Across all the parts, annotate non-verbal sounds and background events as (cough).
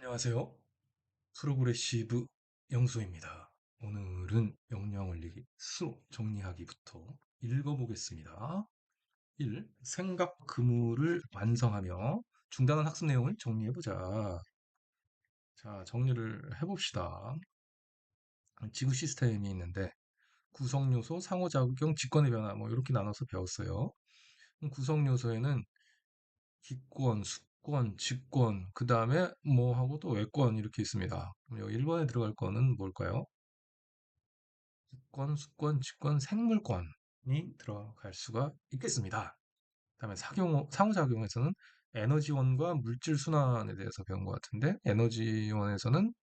안녕하세요. 프로그레시브 영수입니다. 오늘은 역량원리 수 정리하기부터 읽어보겠습니다. 1. 생각 그물을 완성하며 중단한 학습 내용을 정리해보자. 자, 정리를 해봅시다. 지구 시스템이 있는데 구성 요소, 상호작용, 직권의 변화 뭐 이렇게 나눠서 배웠어요. 구성 요소에는 기권, 수 권, 직권, 그 다음에 뭐 하고 또 외권 이렇게 있습니다. 그럼 여기 1번에 들어갈 거는 뭘까요? 기권, 수권, 직권, 생물권이 들어갈 수가 있겠습니다. 그 다음에 상용, 상호작용에서는 에너지원과 물질순환에 대해서 배운 것 같은데 에너지원에서는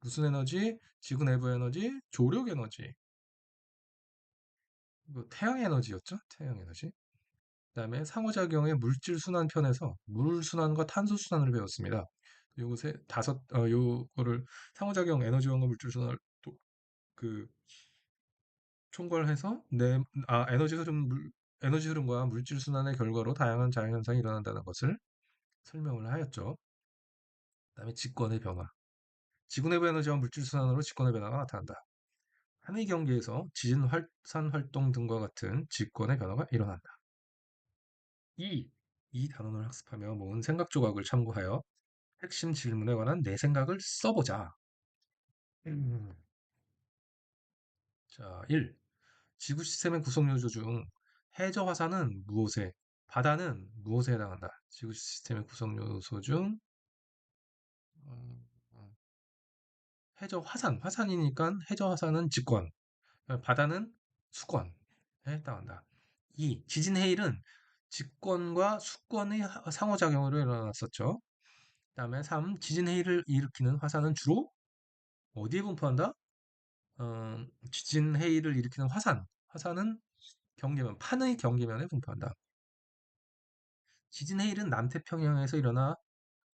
무슨 에너지? 지구 내부 에너지, 조력 에너지. 태양 에너지였죠? 태양 에너지. 그다음에 상호작용의 물질 순환 편에서 물 순환과 탄소 순환을 배웠습니다. 세 다섯 어 요거를 상호작용 에너지원과 물질 순환을 또 그 총괄해서 내 아 에너지 흐름 물 에너지 흐름과 물질 순환의 결과로 다양한 자연 현상이 일어난다는 것을 설명을 하였죠. 그다음에 직권의 변화. 지구 내부 에너지와 물질 순환으로 직권의 변화가 나타난다. 하늘 경계에서 지진 활산 활동 등과 같은 직권의 변화가 일어난다. 이, 이 단원을 학습하며 모은 생각 조각을 참고하여 핵심 질문에 관한 내 생각을 써보자. 음. 자, 1. 지구 시스템의 구성 요소 중 해저 화산은 무엇에, 바다는 무엇에 해당한다? 지구 시스템의 구성 요소 중. 해저 화산, 화산이니까 해저 화산은 직권, 바다는 수권에 해당한다. 2. 지진 해일은 직권과 수권의 상호작용으로 일어났었죠. 그 다음에 3. 지진 해일을 일으키는 화산은 주로 어디에 분포한다? 어, 지진 해일을 일으키는 화산. 화산은 경계면, 판의 경계면에 분포한다. 지진 해일은 남태평양에서 일어나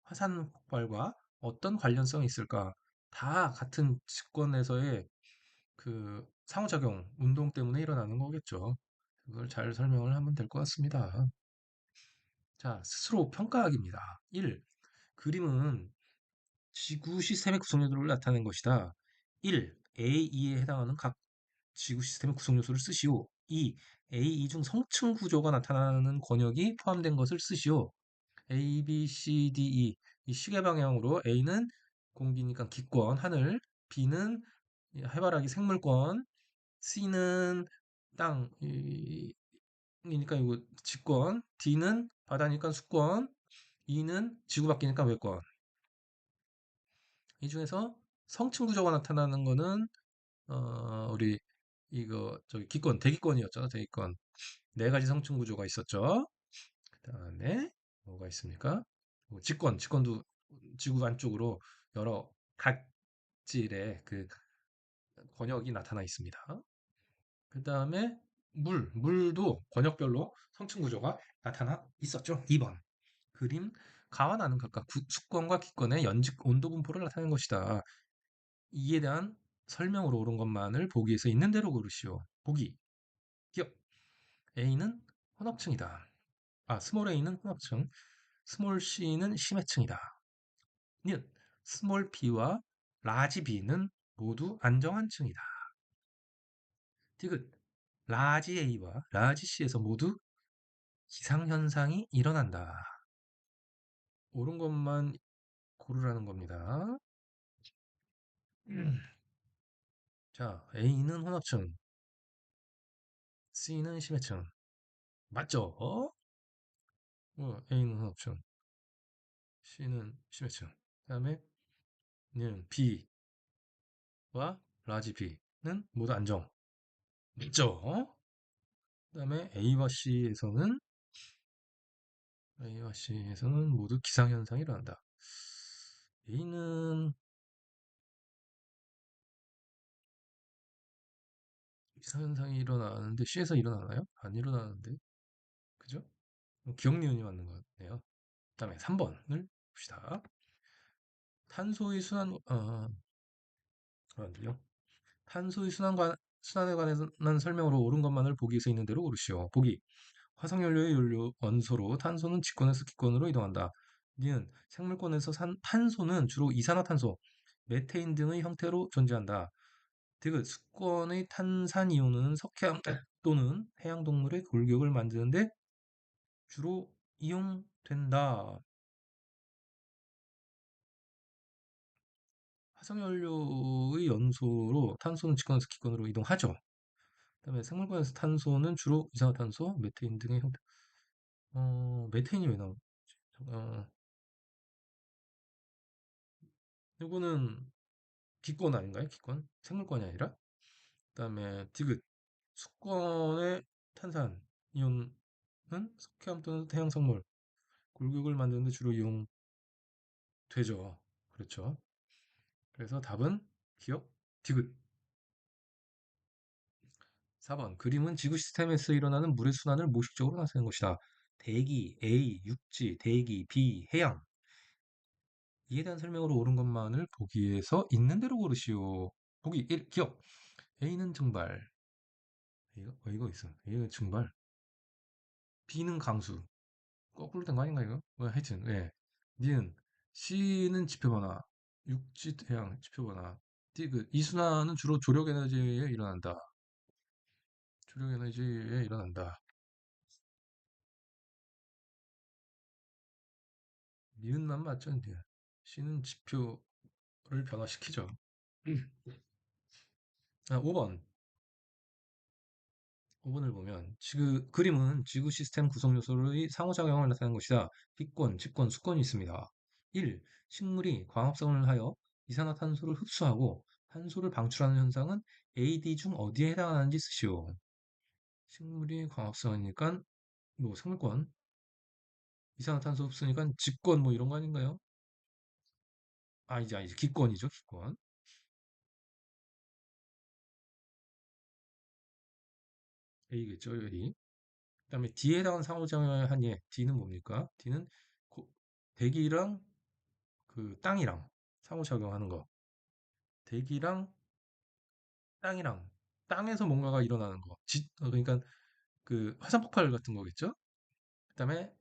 화산 폭발과 어떤 관련성이 있을까? 다 같은 직권에서의 그 상호작용, 운동 때문에 일어나는 거겠죠. 그걸 잘 설명을 하면 될 것 같습니다. 자, 스스로 평가하기입니다. 1. 그림은 지구 시스템의 구성요소를 나타낸 것이다. 1. A, 2에 해당하는 각 지구 시스템의 구성요소를 쓰시오. 2. A, 2중 성층 구조가 나타나는 권역이 포함된 것을 쓰시오. A, B, C, D, E 이 시계 방향으로 A는 공기니까 기권, 하늘 B는 해바라기 생물권 C는 땅, 이니까 이거 직권, D는 바다니까 수권, E는 지구 밖이니까 외권. 이 중에서 성층 구조가 나타나는 거는 어, 우리 이거 저기 기권, 대기권이었죠. 대기권. 네 가지 성층 구조가 있었죠. 그 다음에 뭐가 있습니까? 뭐 직권, 직권도 지구 안쪽으로 여러 각질의 그 권역이 나타나 있습니다. 그 다음에 물, 물도 권역별로 성층 구조가 나타나 있었죠. 2번. 그림, 가와 나는 각각 수권과 기권의 연직 온도 분포를 나타낸 것이다. 이에 대한 설명으로 옳은 것만을 보기에서 있는 대로 고르시오. 보기. 기억. A는 혼합층이다. 아, 스몰 A는 혼합층, 스몰 C는 심해층이다. 는 스몰 B와 라지 B는 모두 안정한 층이다. 디귿. 라지 A와 라지 C에서 모두 기상현상이 일어난다. 옳은 것만 고르라는 겁니다. 자, A는 혼합층, C는 심해층. 맞죠? 어? 어, A는 혼합층, C는 심해층. 그 다음에 B와 라지 B는 모두 안정. 맞죠? 그 다음에 A와 C에서는 A와 C에서는 모두 기상현상이 일어난다. A는 기상현상이 일어나는데 C에서 일어나나요? 안 일어나는데 그죠? 기억니은이 맞는 것 같네요. 그 다음에 3번을 봅시다. 탄소의 순환 어, 안 들려? 탄소의 순환 관, 순환에 관한 설명으로 옳은 것만을 보기에서 있는 대로 고르시오. 보기 화석연료의 연료 원소로 탄소는 직권에서 기권으로 이동한다. 니은 생물권에서 산, 탄소는 주로 이산화탄소, 메테인 등의 형태로 존재한다. 디귿 수권의 탄산이온은 석회암 또는 해양동물의 골격을 만드는데 주로 이용된다. 화석연료의 연소로 탄소는 직권에서 기권으로 이동하죠. 그다음에 생물권에서 탄소는 주로 이산화탄소, 메테인 등의 형태. 어, 메테인이 왜 나오지? 어, 이거는 기권 아닌가요? 기권? 생물권이 아니라? 그다음에 디귿 수권의 탄산 이온은 석회암 또는 해양성물 골격을 만드는데 주로 이용되죠. 그렇죠. 그래서 답은 기억? 디귿. 4번. 그림은 지구 시스템에서 일어나는 물의 순환을 모식적으로 나타낸 것이다. 대기 A 육지 대기 B 해양. 이에 대한 설명으로 옳은 것만을 보기에서 있는 대로 고르시오. 보기 1 기억. A는 증발. A가 어, 이거 있어? A가 증발. B는 강수. 거꾸로 된 거 아닌가 이거? 뭐 하여튼 예. 니은 C는 지표 변화 육지 해양 지표 변화 D 그 이순환은 주로 조력 에너지에 일어난다. 조력 에너지에 일어난다. 니은만 맞죠? 이제 C는 지표를 변화시키죠. 아, 5번. 5번을 보면 지구 그림은 지구 시스템 구성 요소의 상호작용을 나타내는 것이다. 기권, 직권, 수권이 있습니다. 1. 식물이 광합성을 하여 이산화탄소를 흡수하고 탄소를 방출하는 현상은 AD 중 어디에 해당하는지 쓰시오. 식물이 광합성이니까 뭐 생물권, 이산화탄소 흡수니까 직권 뭐 이런 거 아닌가요? 아 이제 아니지 기권이죠 기권. A겠죠 A. 그 다음에 D에 해당하는 상호작용을 한 예. D는 뭡니까? D는 고- 대기랑 그 땅이랑 상호작용하는 거. 대기랑 땅이랑 땅에서 뭔가가 일어나는 거. 지, 어, 그러니까 그 화산 폭발 같은 거겠죠? 그다음에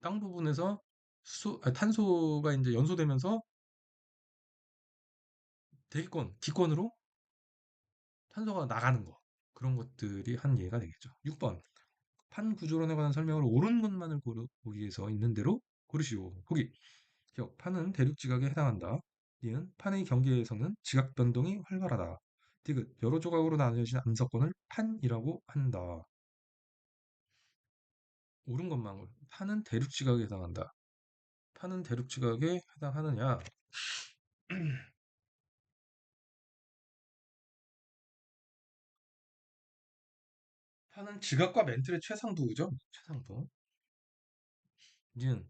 땅 부분에서 수, 아, 탄소가 이제 연소되면서 대기권, 기권으로 탄소가 나가는 거. 그런 것들이 한 예가 되겠죠. 6번. 판 구조론에 관한 설명을 옳은 것만을 고르, 보기 위해서 있는 대로 고르시오. 보기. 기억. 판은 대륙 지각에 해당한다. 니은 판의 경계에서는 지각 변동이 활발하다. 디귿. 여러 조각으로 나뉘어진 암석권을 판이라고 한다. 옳은 것만 고르. 판은 대륙 지각에 해당한다. 판은 대륙 지각에 해당하느냐? (clears throat) 판은 지각과 멘틀의 최상부죠. 최상부. 니은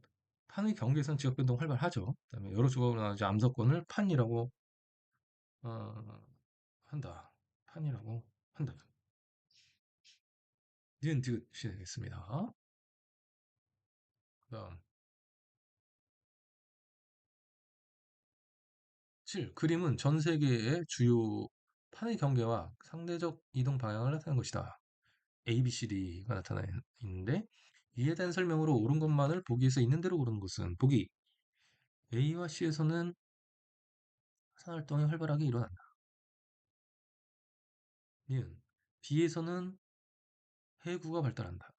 판의 경계에선 지각 변동 활발하죠. 그다음에 여러 조각으로 나눠진 암석권을 판이라고 어, 한다. 판이라고 한다. 니은 디귿이 되겠습니다. 그다음 7. 그림은 전 세계의 주요 판의 경계와 상대적 이동 방향을 나타내는 것이다. A, B, C, D가 나타나 있는데 이에 대한 설명으로 옳은 것만을 보기에서 있는 대로 고르는 것은 보기 A와 C에서는 화산활동이 활발하게 일어난다. 니은 B에서는 해구가 발달한다.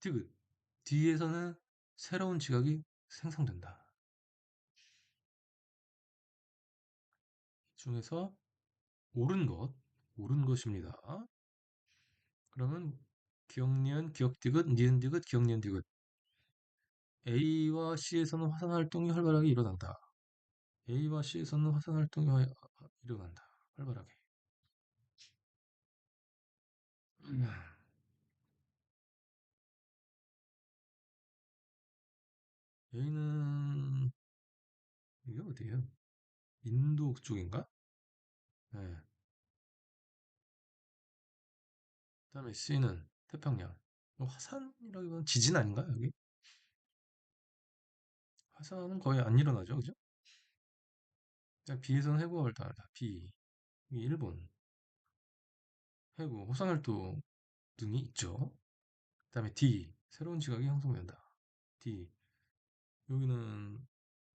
디귿 D에서는 새로운 지각이 생성된다. 이 중에서 옳은 것, 옳은 것입니다. 그러면 기억니은, 기억디귿, 니은디귿, 기억니은디귿 A와 C에서는 화산 활동이 활발하게 일어난다. A와 C에서는 화산 활동이 화- 일어난다. 활발하게. 음. (clears throat) A는 이게 어디예요? 인도 쪽인가? 네. 그다음에 C는 태평양. 뭐 화산이라기보다는 지진 아닌가 여기? 화산은 거의 안 일어나죠, 그죠? B에서는 해구가 발달한다. 이 일본. 해구, 호산활동 등이 있죠. 그 다음에 D. 새로운 지각이 형성된다. D. 여기는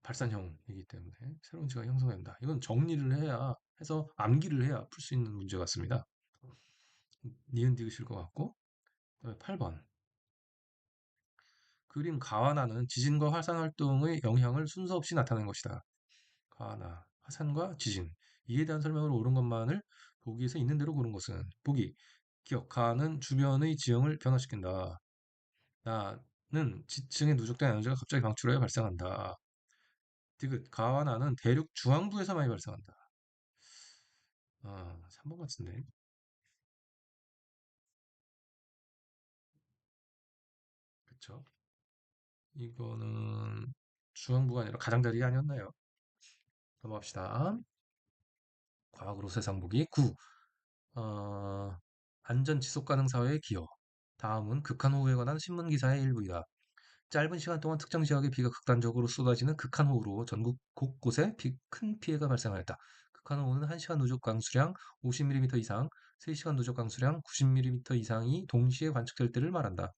발산형이기 때문에 새로운 지가 형성된다. 이건 정리를 해야 해서 암기를 해야 풀 수 있는 문제 같습니다. 니은 디귿일 것 같고 그다음에 8번 그림 가와나는 지진과 화산 활동의 영향을 순서 없이 나타낸 것이다. 가와나 화산과 지진 이에 대한 설명을 옳은 것만을 보기에서 있는 대로 고른 것은 보기 기억 가는 주변의 지형을 변화시킨다. 나는 지층에 누적된 에너지가 갑자기 방출하여 발생한다. 디귿 가와 나는 대륙 중앙부에서 많이 발생한다. 아, 3번 같은데. 그쵸? 이거는 중앙부가 아니라 가장자리가 아니었나요? 넘어갑시다. 과학으로 세상 보기 9. 어, 안전 지속 가능 사회의 기여. 다음은 극한 호우에 관한 신문 기사의 일부이다. 짧은 시간 동안 특정 지역에 비가 극단적으로 쏟아지는 극한 호우로 전국 곳곳에 비- 큰 피해가 발생하였다. 극한 호우는 1시간 누적 강수량 50mm 이상, 3시간 누적 강수량 90mm 이상이 동시에 관측될 때를 말한다.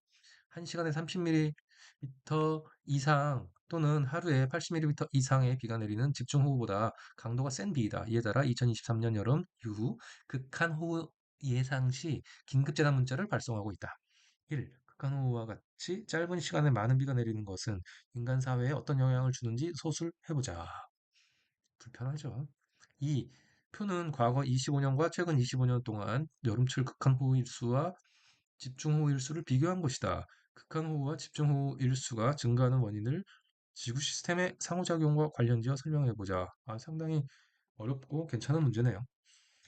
1시간에 30mm 이상 또는 하루에 80mm 이상의 비가 내리는 집중호우보다 강도가 센 비이다. 이에 따라 2023년 여름 이후 극한호우 예상 시 긴급재난 문자를 발송하고 있다. 1. 극한호우와 같이 짧은 시간에 많은 비가 내리는 것은 인간 사회에 어떤 영향을 주는지 소술해보자. 불편하죠. 2. 표는 과거 25년과 최근 25년 동안 여름철 극한호우 일수와 집중호우 일수를 비교한 것이다. 극한호우와 집중호우 일수가 증가하는 원인을 지구 시스템의 상호작용과 관련지어 설명해보자. 아, 상당히 어렵고 괜찮은 문제네요.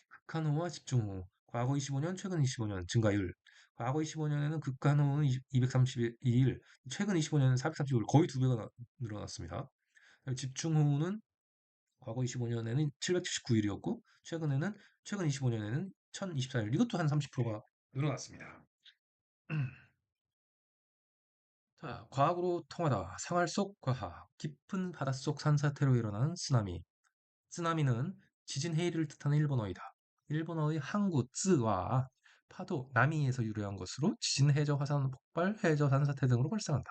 극한호우와 집중호우. 과거 25년, 최근 25년 증가율. 과거 25년에는 극한호우는 232일, 최근 25년에는 435일, 거의 두 배가 나- 늘어났습니다. 집중호우는 과거 25년에는 779일이었고, 최근에는, 최근 25년에는 1024일. 이것도 한 30%가 늘어났습니다. (clears throat) 자, 과학으로 통하다. 생활 속 과학. 깊은 바닷속 산사태로 일어나는 쓰나미. 쓰나미는 지진 해일을 뜻하는 일본어이다. 일본어의 항구 쯔와 파도 나미에서 유래한 것으로 지진 해저 화산 폭발 해저 산사태 등으로 발생한다.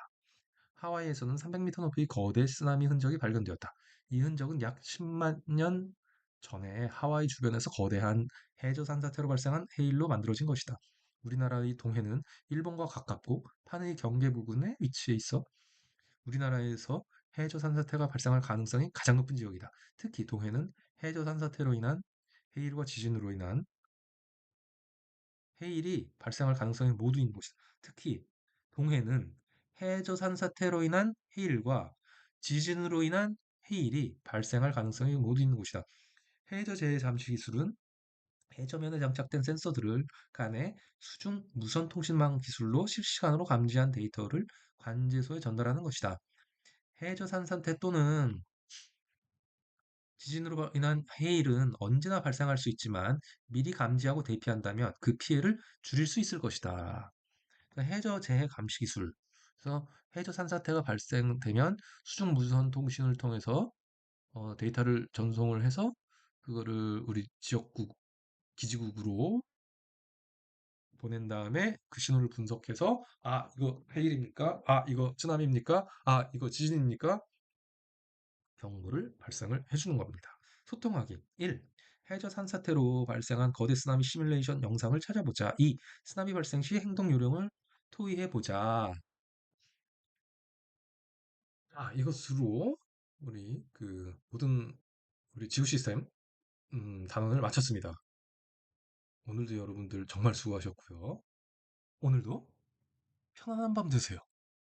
하와이에서는 300m 높이의 거대 쓰나미 흔적이 발견되었다. 이 흔적은 약 10만 년 전에 하와이 주변에서 거대한 해저 산사태로 발생한 해일로 만들어진 것이다. 우리나라의 동해는 일본과 가깝고 판의 경계 부근에 위치해 있어 우리나라에서 해저 산 사태가 발생할 가능성이 가장 높은 지역이다. 특히 동해는 해저 산 사태로 인한 해일과 지진으로 인한 해일이 발생할 가능성이 모두 있는 곳이다. 특히 동해는 해저 산 사태로 인한 해일과 지진으로 인한 해일이 발생할 가능성이 모두 있는 곳이다. 해저 재해 잠시 기술은 해저면에 장착된 센서들을 간의 수중 무선 통신망 기술로 실시간으로 감지한 데이터를 관제소에 전달하는 것이다. 해저 산 사태 또는 지진으로 인한 해일은 언제나 발생할 수 있지만 미리 감지하고 대피한다면 그 피해를 줄일 수 있을 것이다. 그러니까 해저 재해 감시 기술. 그래서 해저 산사태가 발생되면 수중 무선 통신을 통해서 어, 데이터를 전송을 해서 그거를 우리 지역국 기지국으로 보낸 다음에 그 신호를 분석해서 아 이거 해일입니까? 아 이거 쓰나미입니까? 아 이거 지진입니까? 경고를 발생을 해주는 겁니다. 소통하기 1. 해저 산 사태로 발생한 거대 쓰나미 시뮬레이션 영상을 찾아보자. 2. 쓰나미 발생 시 행동 요령을 토의해보자. 아, 이것으로 우리 그 모든 우리 지구 시스템 음, 단원을 마쳤습니다. 오늘도 여러분들 정말 수고하셨고요. 오늘도 편안한 밤 되세요.